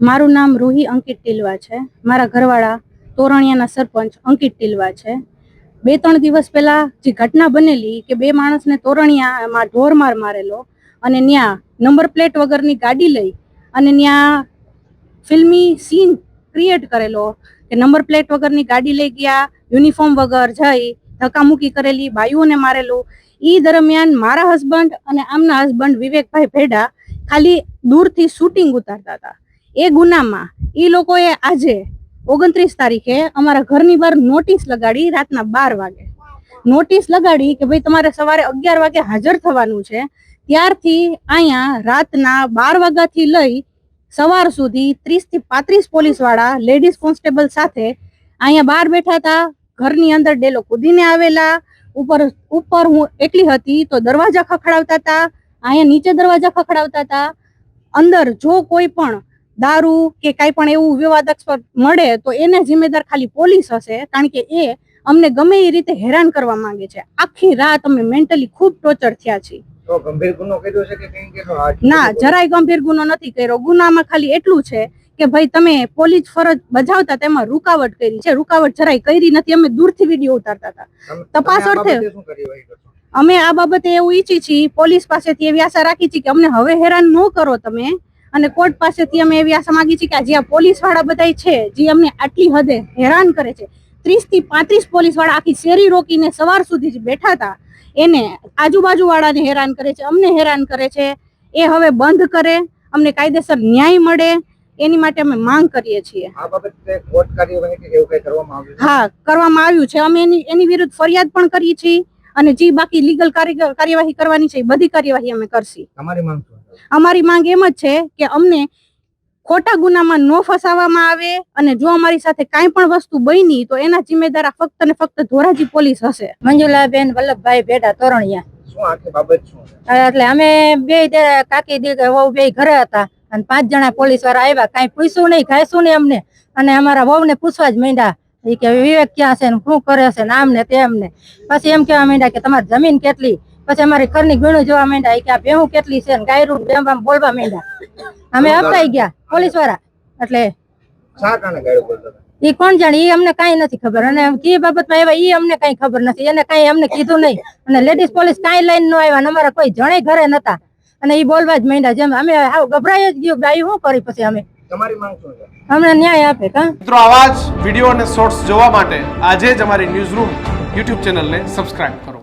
મારું નામ રૂહી અંકિત ટીલવા છે. મારા ઘરવાળા તોરણિયાના સરપંચ અંકિત ટીલવા છે. બે, ત્રણ દિવસ પહેલા જે ઘટના બનેલી કે બે માણસને તોરણિયામાં ઢોરમાર મારેલો અને ત્યાં નંબર પ્લેટ વગરની ગાડી લઈ અને ત્યાં ફિલ્મી સીન ક્રિએટ કરેલો કે નંબર પ્લેટ વગરની ગાડી લઈ ગયા, યુનિફોર્મ વગર જઈ, ધક્કામુક્કી કરેલી બાયુઓને મારેલું. એ દરમિયાન મારા હસબન્ડ અને આમના હસબન્ડ વિવેકભાઈ ભેડા ખાલી દૂરથી શૂટિંગ ઉતારતા હતા. એ ગુનામાં એ લોકોએ આજે ઓગણત્રીસ તારીખે અમારા ઘરની બહાર નોટિસ લગાડી રાતના બાર વાગે. નોટિસ લગાડી કે ભાઈ તમારે સવારે અગિયાર વાગે હાજર થવાનું છે. ત્યારથી અહીંયા રાતના બાર વાગ્યાથી લઈ સવાર સુધી ત્રીસથી પાંત્રીસ પોલીસવાળા લેડીઝ કોન્સ્ટેબલ સાથે અહીંયા બહાર બેઠા હતા. ઘરની અંદર ડેલો કૂદીને આવેલા. ઉપર ઉપર હું એકલી હતી તો દરવાજા ખખડાવતા હતા. અહીંયા નીચે દરવાજા ખખડાવતા હતા. અંદર જો કોઈ પણ દારૂ કે કાંઈ પણ એવું વિવાદાસ્પદ મળે તો એને જિમ્મેદાર ખાલી પોલીસ હશે કારણ કે એ અમને ગમે એ રીતે હેરાન કરવા માંગે છે. આખી રાત અમે મેન્ટલી ખૂબ ટોર્ચર થયા છીએ. ના જરાય ગંભીર ગુનો નથી કર્યો. ગુનામાં ખાલી એટલું છે કે ભાઈ તમે પોલીસ ફરજ બજાવતા તેમાં રૂકાવટ કરી છે. રૂકાવટ જરાય કરી નથી. અમે દૂરથી વીડિયો ઉતારતા હતા. તપાસ અર્થે-? અમે આ બાબતે એવું ઈચ્છી છીએ પોલીસ પાસેથી એવી આશા રાખી છીએ કે અમને હવે હેરાન ન કરો તમે. અને કોર્ટ પાસેથી અમે એવી આશા માંગી છીએ કે જે આ પોલીસવાળા બધા છે જે અમને આટલી હદે હેરાન કરે છે ત્રીસથી પાંત્રીસ પોલીસવાળા આખી શેરી રોકીને સવાર સુધી જ બેઠા હતા એને આજુબાજુ વાળાને હેરાન કરે છે અમને હેરાન કરે છે એ હવે બંધ કરે અમને કાયદેસર ન્યાય મળે એની માટે અમે માંગ કરીએ છીએ છે? હા કરવામાં આવ્યું છે અમે એની એની વિરુદ્ધ ફરિયાદ પણ કરી છીએ અને જે બાકી લીગલ કાર્યવાહી કરવાની છે એ બધી કાર્યવાહી અમે કરશી તમારી માંગ છે? અમારી માંગ એમ જ છે કે અમને ખોટા ગુનામાં ન ફસાવવામાં આવે અને જો અમારી સાથે કાંઈ પણ વસ્તુ બની તો એના જિમ્મેદાર ફક્ત ને ફક્ત ધોરાજી પોલીસ હશે. મંજુલાબેન વલ્લભભાઈ ભેડા તોરણિયા. શું આખી બાબત શું છે? એટલે અમે બે કાકી દીકરા વહુ બે ઘરે હતા અને પાંચ જણા પોલીસવાળા આવ્યા. કાંઈ પૂછ્યું નહીં ખાઈશું નહીં અમને. અને અમારા વહુ ને પૂછવા જ માંડ્યા. કે વિવેક ક્યાં છે ને શું કરે છે? ને આમ ને તેમ ને. પછી એમ કહેવા માંડ્યા કે તમારી જમીન કેટલી? પછી અમારી ઘરની ગણું જોવા માંડ્યા. કે આ ભેહું કેટલી છે ને ગાયરું ને બોલવા માંડ્યા. અમે અપાઈ ગયા પોલીસવાળા એટલે? ઈ કોણ જાણે? ઈ અમને કઈ નથી ખબર. અને કી બાબતમાં એવા ઈ અમને કઈ ખબર નથી. એને કઈ અમને કીધું નહીં. અને લેડીઝ પોલીસ કાંઈ લઈને ન આવ્યા અમારા કોઈ જણે ઘરે નતા. અને ઈ બોલવા જ માંડ્યા. જેમ અમે આવ ગભરાઈ જ ગયું ગાયું શું કરી પછી અમે? તમારી માંગ શું છે? અમને ન્યાય આપે કા મિત્રો આવા જ વીડિયો અને શોર્ટ્સ જોવા માટે આજે જ અમારી ન્યૂઝ રૂમ યુટ્યુબ ચેનલને સબસ્ક્રાઇબ કરો.